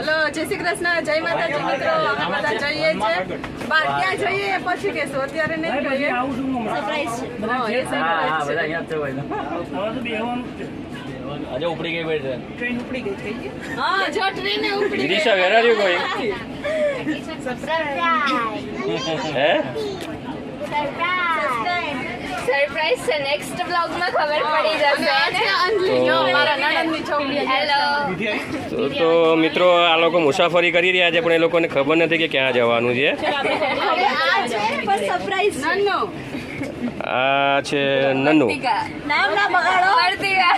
Hello જય શ્રી કૃષ્ણ જય માતાજી મિત્રો અમે બધા જઈએ છે બાર ક્યાં જઈએ પછી કેસો અત્યારે નહીં કહીએ હા, એ surprise છે. આજે ઉપડી ગઈ ભાઈ છે હા જો ટ્રેન ઉપડી ગઈ. Vidisha where are you surprise હે? સરપ્રાઈઝ છે. નેક્સ્ટ બ્લોગમાં ખબર પડી જશે. હેલો તો તો મિત્રો આ લોકો મુસાફરી કરી રહ્યા છે પણ એ લોકોને ખબર નથી કે ક્યાં જવાનું છે. આ છે નન્નુ. નામ ના બગાડો વર્તિકા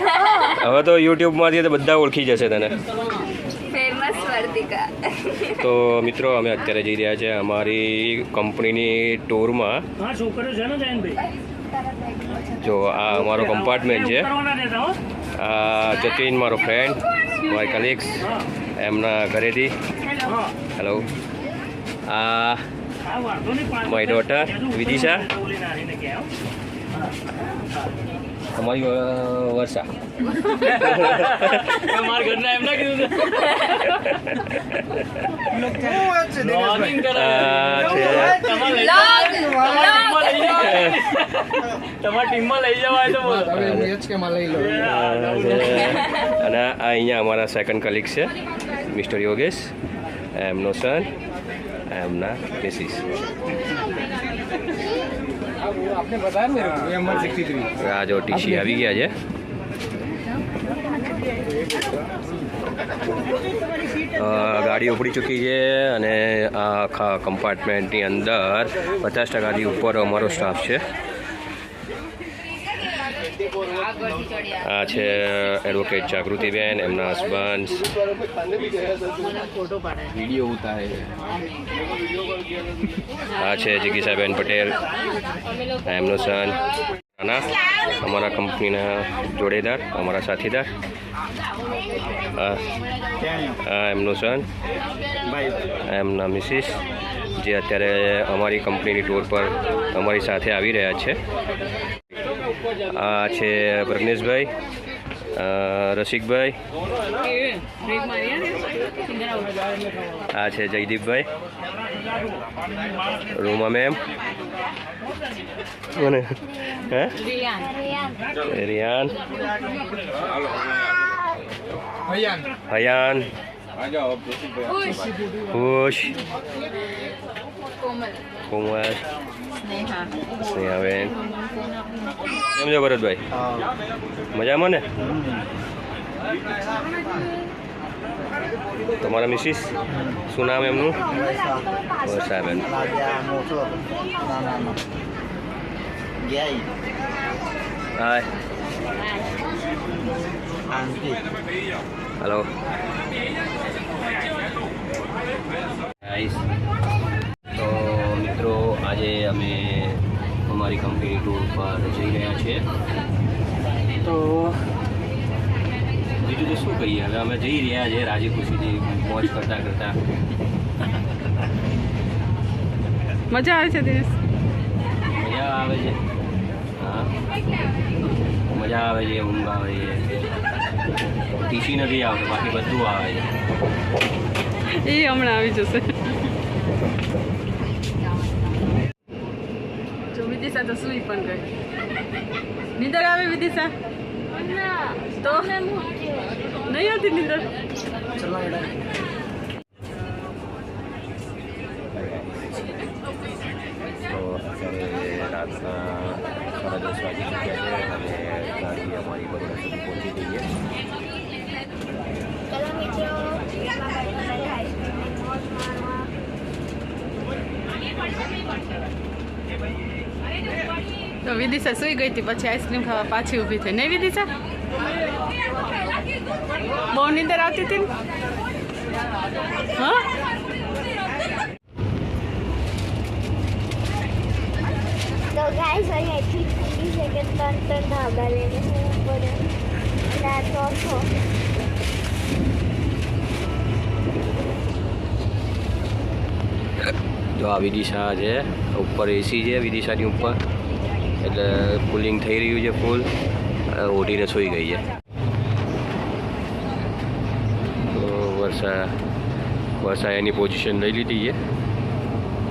હવે તો યુટ્યુબમાંથી તો બધા ઓળખી જશે તને. તો મિત્રો અમે અત્યારે જઈ રહ્યા છે અમારી કંપનીની ટૂરમાં જો, આ અમારો કમ્પાર્ટમેન્ટ છે. આ જતીન મારો ફ્રેન્ડ મારી કલીગ્સ એમના ઘરેથી. હેલો આ માય ડોટર વિદિશા. અમારી વર્ષા. મારા ઘરના એમ ના કીધું આ છે. તમારી ટીમમાં લઈ જવાય. તો બોલો. આ છે. અને આ અહીંયા અમારા સેકન્ડ કલીગ છે મિસ્ટર યોગેશ એમનો સન એમના મિસિસ આ જો ટીસી આવી ગયા છે. ગાડી ઉપડી ચૂકી છે અને આ આખા કમ્પાર્ટમેન્ટની અંદર પચાસ ટકાથી ઉપર અમારો સ્ટાફ છે. આ છે એડવોકેટ જાગૃતિબેન એમના હસબન્ડ આ છે જિગીસાબેન પટેલ એમનો સન અને અમારા કંપનીના જોડેદાર અમારા સાથીદાર. આ આ એમનો સન એમના મિસિસ જે અત્યારે અમારી કંપનીની ટૂર પર અમારી સાથે આવી રહ્યા છે. આ છે પ્રજ્ઞેશભાઈ અ, રસિકભાઈ આ છે જયદીપભાઈ રૂમા મેમ મને હે રિયાન હયાન ખુશ કોમલ સ્નેહાબેન કેમ છો ભરતભાઈ મજામાં ને તમારા મિસિસ શું નામ એમનું વર્ષાબેન હાય હલો ટૂર પર જઈ રહ્યા છીએ તો બીજું તો શું કહીએ? હવે અમે જઈ રહ્યા છીએ રાજી ખુશીથી મોજ કરતા કરતા. મજા આવે છે દિનેશ મજા આવે છે. હા. મજા આવે છે ઊંઘ આવે છે. ટીસી નથી આવતો બાકી બધું આવે છે. એ હમણાં આવી જશે જો વિદિશા તો સુઈ પણ ગઈ. નીંદર આવે વિદિશા? તો? નહીં હતી નીંદર તો અત્યારે રાતના સાડા દસ વાગી ચૂક્યા છે અને ગાડી અમારી બરોડા સુધી પહોંચી ગઈ છે ચલો મિત્રો આઈસ્ક્રીમ મોજ મારવા તો વિદિશા સુઈ ગઈ હતી પછી આઈસ્ક્રીમ ખાવા પાછી ઊભી થઈ. નહીં વિદિશા? બહુ નીંદર આવતી હતી ને? હા? તો ગાઈસ અહીંયાથી ખુલી છે કે ત્રણ ત્રણ ધાબા લઈને રાત ચોથો જો આ વિદિશા છે ઉપર એસી છે વિદિશાની ઉપર. એટલે કુલિંગ થઈ રહ્યું છે ફૂલ ઓઢીને સૂઈ ગઈ છે. તો વર્ષા વર્ષા એની પોઝિશન લઈ લીધી છે.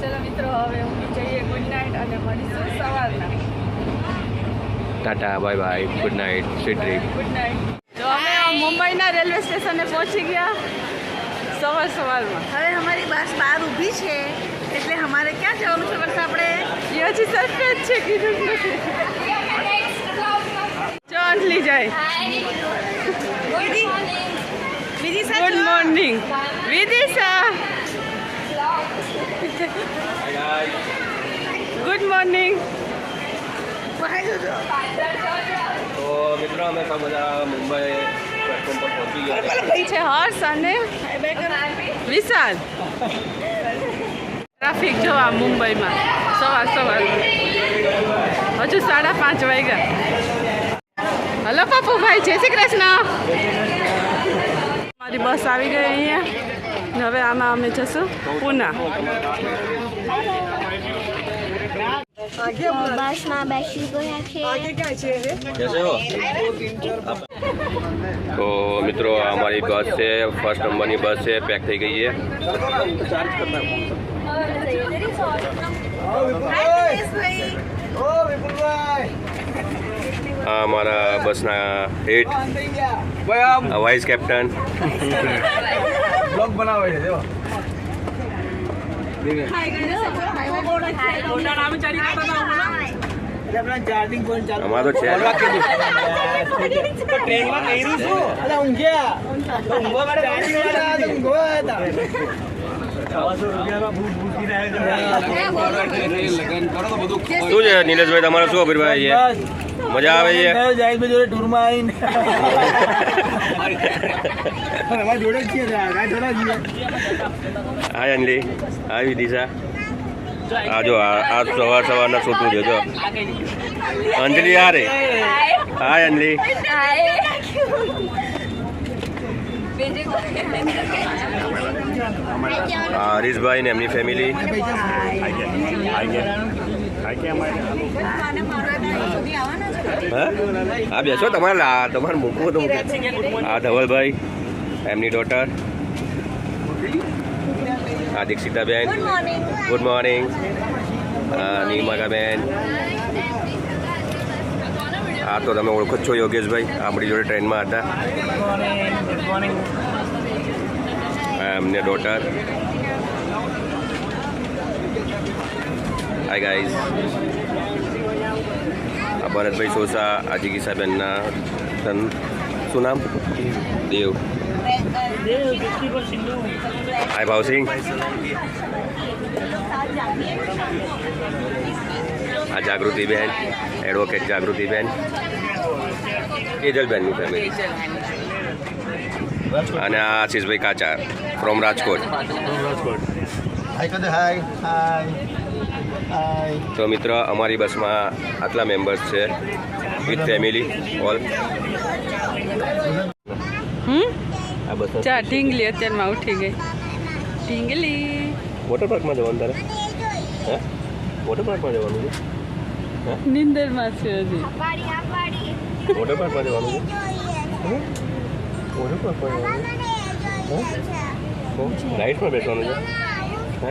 ચલો મિત્રો હવે ઊંઘી જઈએ. ગુડ નાઇટ અને મળીશું સવારના. Tata bye bye good night sweet dream good night તો અમે મુંબઈના રેલવે સ્ટેશને પહોંચી ગયા. સવાર સવારમાં. હવે અમારી બસ બહાર ઊભી છે. અમારે ક્યાં જવાનું છે? બસ આપણે હજી સરપ્રાઈઝ છે કીધું અંજલી જાય. Vidisha good morning Vidisha good morning તો મિત્રો અમે તો બધા મુંબઈ પ્લેટફોર્મ પર પહોંચી ગયા છે હર્ષ અને વિશાલ. ટ્રાફિક જોવા મુંબઈમાં. સવાર સવાર. હજુ સાડા પાંચ વાગ્યા. હલો પપ્પુભાઈ જય શ્રી કૃષ્ણ. મારી બસ આવી ગઈ અહીંયા. ને હવે આમાં અમે જશું પૂના. બસમાં બેસી ગયા છે. તો મિત્રો અમારી બસ છે ફર્સ્ટ નંબરની બસ છે પેક થઈ ગઈ છે. આ અમારા બસના હેડ વાઇસ કેપ્ટન અમારો છે શું છે નીલેશભાઈ તમારો શું અભિપ્રાય છે? મજા આવે છે? હા અંજલિ આવી વિદિશા આ જો, આ સવાર સવારના છોટું છે, જો. અંજલિ, આ રે. હાય, અંજલિ. હરીશભાઈ ને એમની ફેમિલી હા? બેસો, તમારે તમારે મૂકવું હતું આ ધવલભાઈ, એમની ડોટર આ દીક્ષિતાબેન ગુડ મોર્નિંગ નીમાગાબેન આ તો તમે ઓળખો છો યોગેશભાઈ. આપણી જોડે ટ્રેનમાં હતા. એમને ડોટર હાય ગાઈઝ આ ભરતભાઈ સોસા આજી જિગીસાબેનના સન શું નામ? દેવ. હાય ભાવસિંહ આ જાગૃતિબેન એડવોકેટ જાગૃતિબેન એજલબેનની ફેમિલી અને આ આશીષભાઈ કાચા ફ્રોમ રાજકોટ. તો મિત્ર, અમારી બસમાં આટલા મેમ્બર્સ છે. વિથ ફેમિલી ઓલ ચા ઢીંગલી અત્યારમાં ઉઠી ગઈ. ઢીંગલી. વોટર પાર્કમાં જવાનું તારે? હે? વોટર પાર્કમાં જવાનું છે? નિંદરમાં છે હજી. પાડી આ પાડી વોટર પાર્કમાં જવાનું છે? વોટર પાર્કમાં જવાનું છે? રાઈડમાં બેસવાનું છે? હે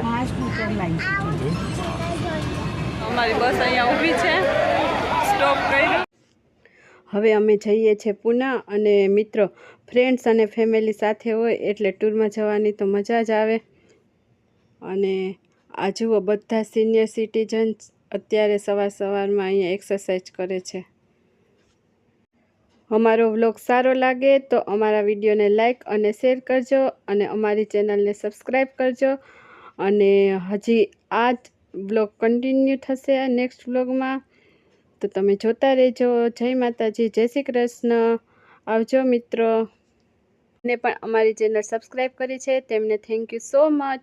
અમારી બસ અહીંયા ઊભી છે. સ્ટોપ કર્યો. હવે અમે જઈએ છીએ પૂના અને મિત્રો ફ્રેન્ડ્સ અને ફેમિલી સાથે હોય એટલે ટૂરમાં જવાની તો મજા જ આવે. અને આ જુઓ, બધા સિનિયર સિટીઝન અત્યારે સવાર સવારમાં અહીંયા એક્સરસાઇઝ કરે છે. અમારો વ્લોગ સારો લાગે તો અમારા વિડીયોને લાઈક અને શેર કરજો અને અમારી ચેનલને સબસ્ક્રાઈબ કરજો. અને હજી આ જ બ્લોગ કન્ટિન્યુ થશે નેક્સ્ટ બ્લોગમાં તો તમે જોતા રહેજો. જય માતાજી. જય શ્રી કૃષ્ણ. આવજો મિત્રો. ને પણ અમારી ચેનલ સબસ્ક્રાઈબ કરી છે. તેમને થેન્ક યુ સો મચ